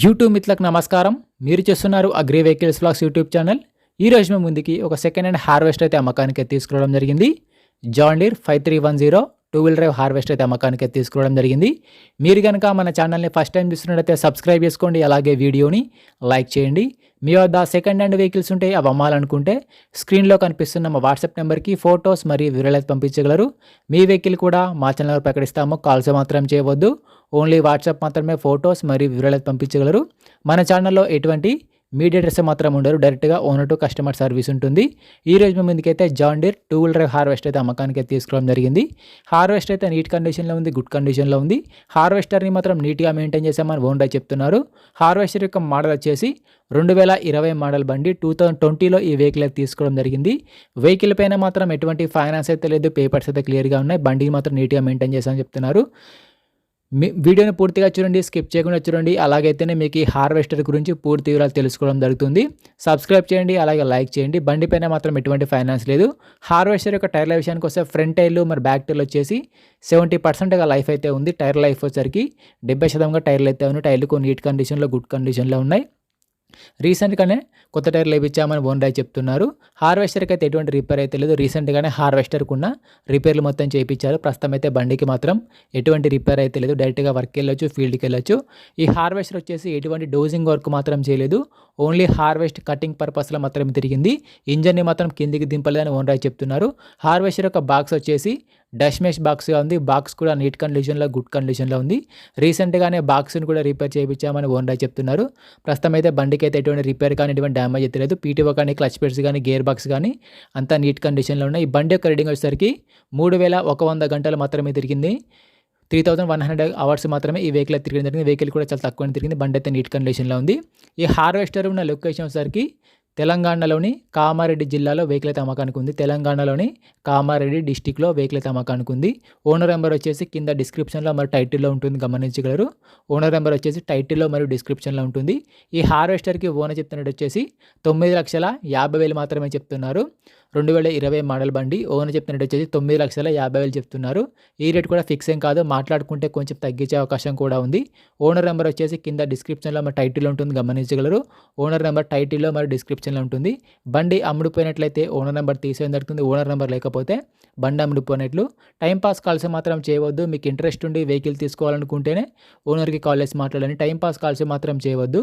YouTube మిత్రులకు నమస్కారం. మీరు చేస్తున్నారు agri vehicles blogs YouTube channel. ఈ రోజు మేము ముందుకి ఒక సెకండ్ హ్యాండ్ హార్వెస్ట్ అయితే అమ్మకానికి తీసుకురావడం జరిగింది. John Deere five three one zero two wheel drive harvest అయితే అమ్మకానికి తీసుకురావడం జరిగింది. మీరు కనుక మన ఛానల్ని ఫస్ట్ టైం చూస్తున్నట్టయితే సబ్స్క్రైబ్ చేసుకోండి. అలాగే వీడియోని లైక్ చేయండి. మీ వద్ద సెకండ్ హ్యాండ్ వెహికల్స్ ఉంటే అవి అమ్మాలనుకుంటే స్క్రీన్లో కనిపిస్తున్న మా వాట్సాప్ నెంబర్కి ఫొటోస్ మరియు వివరాలు పంపించగలరు. మీ వెహికల్ కూడా మా ఛానల్లో ప్రకటిస్తాము. కాల్స్ మాత్రం చేయవద్దు. ఓన్లీ వాట్సాప్ మాత్రమే ఫొటోస్ మరియు వివరాలు పంపించగలరు. మన ఛానల్లో ఎటువంటి మీడియేటర్స్ మాత్రం ఉండరు. డైరెక్ట్గా ఓనర్ టు కస్టమర్ సర్వీస్ ఉంటుంది. ఈ రోజు మేము ముందుకైతే John two wheel drive harvest అయితే అమ్మకానికి అయితే తీసుకోవడం జరిగింది. హార్వెస్ట్ అయితే నీట్ కండిషన్లో ఉంది గుడ్ కండిషన్లో ఉంది. హార్వెస్టర్ని మాత్రం నీట్గా మెయింటైన్ చేసామని ఓనర్ చెప్తున్నారు. హార్వెస్టర్ యొక్క మోడల్ వచ్చేసి రెండు వేల ఇరవై మోడల్ బండి టూ థౌజండ్ ట్వంటీలో ఈ వెహికల్ అయితే తీసుకోవడం జరిగింది. వెహికల్ పైన మాత్రం ఎటువంటి ఫైనాన్స్ అయితే లేదు పేపర్స్ అయితే క్లియర్గా ఉన్నాయి. బండిని మాత్రం నీట్గా మెయింటైన్ చేశామని చెప్తున్నారు. వీడియోని పూర్తిగా చూడండి స్కిప్ చేయకుండా చూడండి. అలాగైతేనే మీకు ఈ హార్వెస్టర్ గురించి పూర్తి వివరాలు తెలుసుకోవడం జరుగుతుంది. సబ్స్క్రైబ్ చేయండి అలాగే లైక్ చేయండి. బండి పైన మాత్రం ఎటువంటి ఫైనాన్స్ లేదు. హార్వెస్టర్ యొక్క టైర్ల విషయానికి వస్తే ఫ్రంట్ టైర్లు మరి బ్యాక్ టైర్లు వచ్చేసి సెవెంటీ పర్సెంట్గా లైఫ్ అయితే ఉంది. టైర్ లైఫ్ వచ్చేసరికి డెబ్బై శాతంగా టైర్లు అయితే ఉన్నాయి. టైర్లు కొన్ని నీట్ కండిషన్లో గుడ్ కండిషన్లో ఉన్నాయి. రీసెంట్గానే కొత్త టైర్లు వేయించామని ఓనర్ చెప్తున్నారు. హార్వెస్టర్కి అయితే ఎటువంటి రిపేర్ అయితే లేదు. రీసెంట్గానే హార్వెస్టర్కి ఉన్న రిపేర్లు మొత్తం చేయించారు ప్రస్తుతం అయితే బండికి మాత్రం ఎటువంటి రిపేర్ అయితే లేదు. డైరెక్ట్గా వర్క్ వెళ్ళొచ్చు ఫీల్డ్కి వెళ్ళొచ్చు ఈ హార్వెస్టర్ వచ్చేసి ఎటువంటి డోజింగ్ వర్క్ మాత్రం చేయలేదు. ఓన్లీ హార్వెస్ట్ కటింగ్ పర్పస్లో మాత్రం తిరిగింది. ఇంజన్ని మాత్రం కిందికి దింపలేదని ఓన్రాయ్ చెప్తున్నారు. హార్వెస్టర్ యొక్క బాక్స్ వచ్చేసి డష్మెష్ బాక్స్గా ఉంది. బాక్స్ కూడా నీట్ కండిషన్లో గుడ్ కండిషన్లో ఉంది. రీసెంట్గానే బాక్స్ని కూడా రిపేర్ చేయించామని ఓనర్ చెప్తున్నారు. ప్రస్తుతం అయితే బండికి అయితే ఎటువంటి రిపేర్ కానీ ఎటువంటి డ్యామేజ్ అయితే లేదు. పీటీఓ కానీ క్లచ్ పెట్స్ కానీ గేర్ బాక్స్ కానీ అంతా నీట్ కండిషన్లో ఉన్నాయి. ఈ బండి యొక్క రీడింగ్ వచ్చేసరికి మూడు వేల ఒక వంద గంటలు మాత్రమే తిరిగింది. Three thousand one hundred hours మాత్రమే ఈ వెహికల్ తిరిగి జరిగింది వెహికల్ కూడా చాలా తక్కువ తిరిగింది. బండి అయితే నీట్ కండిషన్లో ఉంది. ఈ హార్వెస్టర్ ఉన్న లొకేషన్ వచ్చేసరికి తెలంగాణలోని కామారెడ్డి జిల్లాలో వెహికల్ అమ్మకానికి ఉంది. తెలంగాణలోని కామారెడ్డి డిస్టిక్లో వెహికల్ అమ్మకానికి ఉంది. ఓనర్ నెంబర్ వచ్చేసి కింద డిస్క్రిప్షన్లో మరి టైటిల్లో ఉంటుంది గమనించగలరు. ఓనర్ నెంబర్ వచ్చేసి టైటిల్లో మరియు డిస్క్రిప్షన్లో ఉంటుంది. ఈ హార్వెస్టర్కి ఓనర్ చెప్తున్నట్టు వచ్చేసి తొమ్మిది లక్షల యాభై వేలు మాత్రమే చెప్తున్నారు. రెండు వేల ఇరవై మోడల్ బండి. ఓనర్ చెప్తున్నట్టు వచ్చేసి తొమ్మిది లక్షల యాభై వేలు చెప్తున్నారు. ఈ రేట్ కూడా ఫిక్స్ ఏం కాదు మాట్లాడుకుంటే కొంచెం తగ్గించే అవకాశం కూడా ఉంది. ఓనర్ నెంబర్ వచ్చేసి కింద డిస్క్రిప్షన్లో మరి టైటిల్ ఉంటుంది గమనించగలరు. ఓనర్ నెంబర్ టైటిల్లో మరి డిస్క్రిప్షన్లో ఉంటుంది. బండి అమ్ముడుపోయినట్లయితే ఓనర్ నెంబర్ తీసేయడం జరుగుతుంది ఓనర్ నెంబర్ లేకపోతే బండి అమ్ముడుపోయినట్లు. టైంపాస్ కాల్స్ మాత్రం చేయవద్దు మీకు ఇంట్రెస్ట్ ఉండి వెహికల్ తీసుకోవాలనుకుంటేనే ఓనర్కి కాల్ చేసి మాట్లాడండి. టైంపాస్ కాల్స్ మాత్రం చేయవద్దు.